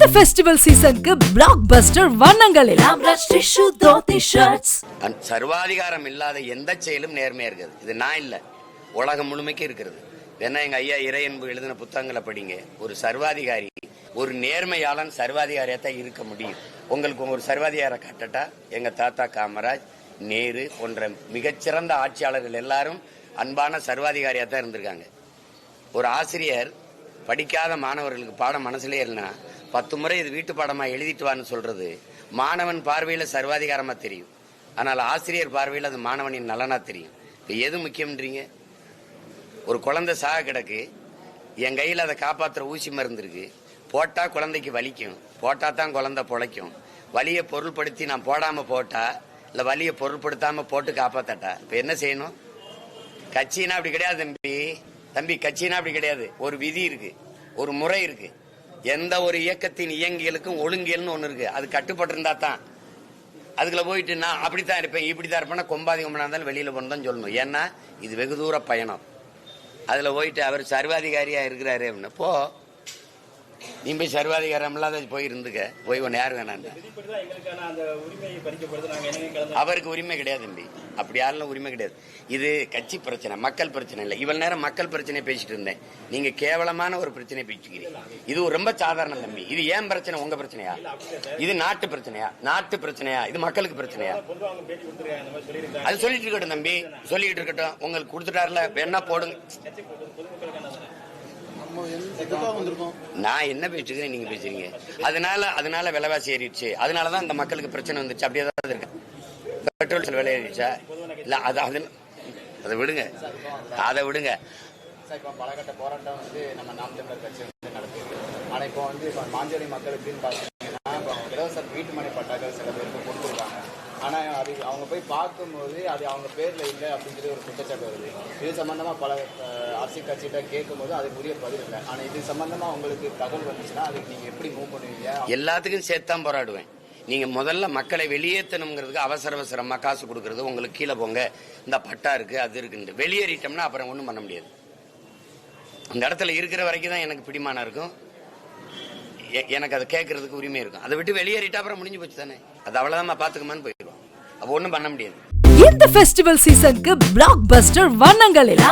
இந்த ஃபெஸ்டிவல் சீசனுக்கு பிளாக் பஸ்டர் வண்ணங்களில் சர்வாதிகாரம் இல்லாத எந்த செயலும் நேர்மையா இருக்குது. இது நான் இல்ல. உலகம் முழுமைக்கு இருக்கிறது. வேணா எங்க ஐயா இறையன்பு எழுதின புத்தகங்களை படிங்க. ஒரு சர்வாதிகாரி ஒரு நேர்மையாளன் சர்வாதிகாரியா தான் இருக்க முடியும். உங்களுக்கு ஒரு சர்வாதிகார கட்டட்டா எங்க தாத்தா காமராஜ் நேரு போன்ற மிகச்சிறந்த ஆட்சியாளர்கள் எல்லாரும் அன்பான சர்வாதிகாரியா தான் இருந்திருக்காங்க. ஒரு ஆசிரியர் படிக்காத மாணவர்களுக்கு பாடம் மனசுலேயே இல்லைன்னா பத்து முறை இது வீட்டு பாடமா எழுதிட்டு வான்னு சொல்றது. மாணவன் பார்வையில சர்வாதிகாரமா தெரியும். ஆனால் ஆசிரியர் பார்வையில் அது மாணவனின் நலனா தெரியும். இப்போ எது முக்கியம்ன்றீங்க? ஒரு குழந்தை சாக கிடக்கு. என் கையில் அதை காப்பாற்றுற ஊசி மருந்து இருக்கு. போட்டா குழந்தைக்கு வலிக்கும். போட்டா தான் குழந்தை பொழைக்கும். வலியை பொருள்படுத்தி நான் போடாம போட்டா இல்லை வலியை பொருள்படுத்தாம போட்டு காப்பாத்தட்டா? இப்போ என்ன செய்யணும்? கட்சினா அப்படி கிடையாது தம்பி. தம்பி கட்சினா அப்படி கிடையாது. ஒரு விதி இருக்கு. ஒரு முறை இருக்கு. எந்த ஒரு இயக்கத்தின் இயங்கியலுக்கும் ஒழுங்கியல்னு ஒண்ணு இருக்கு. அது கட்டுப்பட்டு இருந்தா தான். அதுக்குள்ள போயிட்டு நான் அப்படித்தான் இருப்பேன் இப்படித்தான் இருப்பேன் கொம்பாதி கொம்பனா இருந்தாலும் வெளியில போனதான் சொல்லணும். ஏன்னா இது வெகு தூர பயணம். அதுல போயிட்டு அவர் சர்வாதிகாரியா இருக்கிறாரு அப்படின்னு போ. நீ போய் சர்வாதிகாரம் இல்லாத போய் இருந்துக்க. போய் ஒன்று யார் வேணான்னு. அந்த அவருக்கு உரிமை கிடையாது தம்பி. அப்படி யாரெல்லாம் உரிமை கிடையாது. இது கட்சி பிரச்சனை மக்கள் பிரச்சனை இல்லை. இவ்வளவு நேரம் மக்கள் பிரச்சனை பேசிட்டு இருந்தேன். நீங்க கேவலமான ஒரு பிரச்சனை பேசிக்கிறீங்க. இது ரொம்ப சாதாரண தம்பி. இது ஏன் பிரச்சனை? உங்க பிரச்சனையா? இது நாட்டு பிரச்சனையா? நாட்டு பிரச்சனையா? இது மக்களுக்கு பிரச்சனையா? அது சொல்லிட்டு இருக்கட்டும் தம்பி. சொல்லிட்டு இருக்கட்டும். உங்களுக்கு கொடுத்துட்டாருல. வேணா போடுங்க கட்சி பொது- பொதுமக்களுக்கான தானே நான் என்ன பேசுகிறேன் நீங்க பேசுறீங்க அதனால அதனால விலைவாசி ஏறிடுச்சு. அதனாலதான் இந்த மக்களுக்கு பிரச்சனை வந்துச்சு. அப்படியே தான் இருக்கு. பெட்ரோல் செல் விலை ஏறிடுச்சா? இல்ல அது அது அதை விடுங்க. அதை விடுங்க. சார் இப்போ பலகட்ட போராட்டம் வந்து நம்ம நாம் தமிழர் கட்சி வந்து நடத்திருக்கு ஆனால் இப்போ வந்து மாஞ்சோலி மக்களுக்குன்னு இப்போ இலவச வீட்டு மனை பட்டாக்கள் சில பேருக்கு கொடுத்துருக்காங்க. ஆனால் அது அவங்க போய் பார்க்கும்போது அது அவங்க பேரில் இல்லை அப்படின்னு சொல்லி ஒரு குற்றச்சாட்டு வருது. இது சம்மந்தமாக பல அரசியல் கட்சிகிட்ட கேட்கும்போது அது உரிய பதில் இல்லை. ஆனால் இது சம்மந்தமாக உங்களுக்கு தகவல் வந்துச்சுன்னா அதுக்கு நீங்கள் எப்படி மூவ் பண்ணுவீங்க? எல்லாத்துக்கும் சேர்த்தான் போராடுவேன். நீங்கள் முதல்ல மக்களை வெளியேற்றணுங்கிறதுக்கு அவசர அவசரமாக காசு கொடுக்குறது உங்களுக்கு கீழே போங்க. இந்த பட்டா இருக்குது அது இருக்குன்ட்டு. வெளியேறிட்டோம்னா அப்புறம் ஒன்றும் பண்ண முடியாது. அந்த இடத்துல இருக்கிற வரைக்கும் தான் எனக்கு பிடிமானம் இருக்கும். எனக்கு அதை கேட்கறதுக்கு உரிமை இருக்கும். அதை விட்டு வெளியேறிட்டா அப்புறம் முடிஞ்சு போச்சு தானே? அது அவ்வளவுதான் பாத்துக்கமான்னு போயிடும் அப்போ ஒண்ணும் பண்ண முடியாது. இந்த ஃபெஸ்டிவல் சீசனுக்கு பிளாக் பஸ்டர் வண்ணங்களில்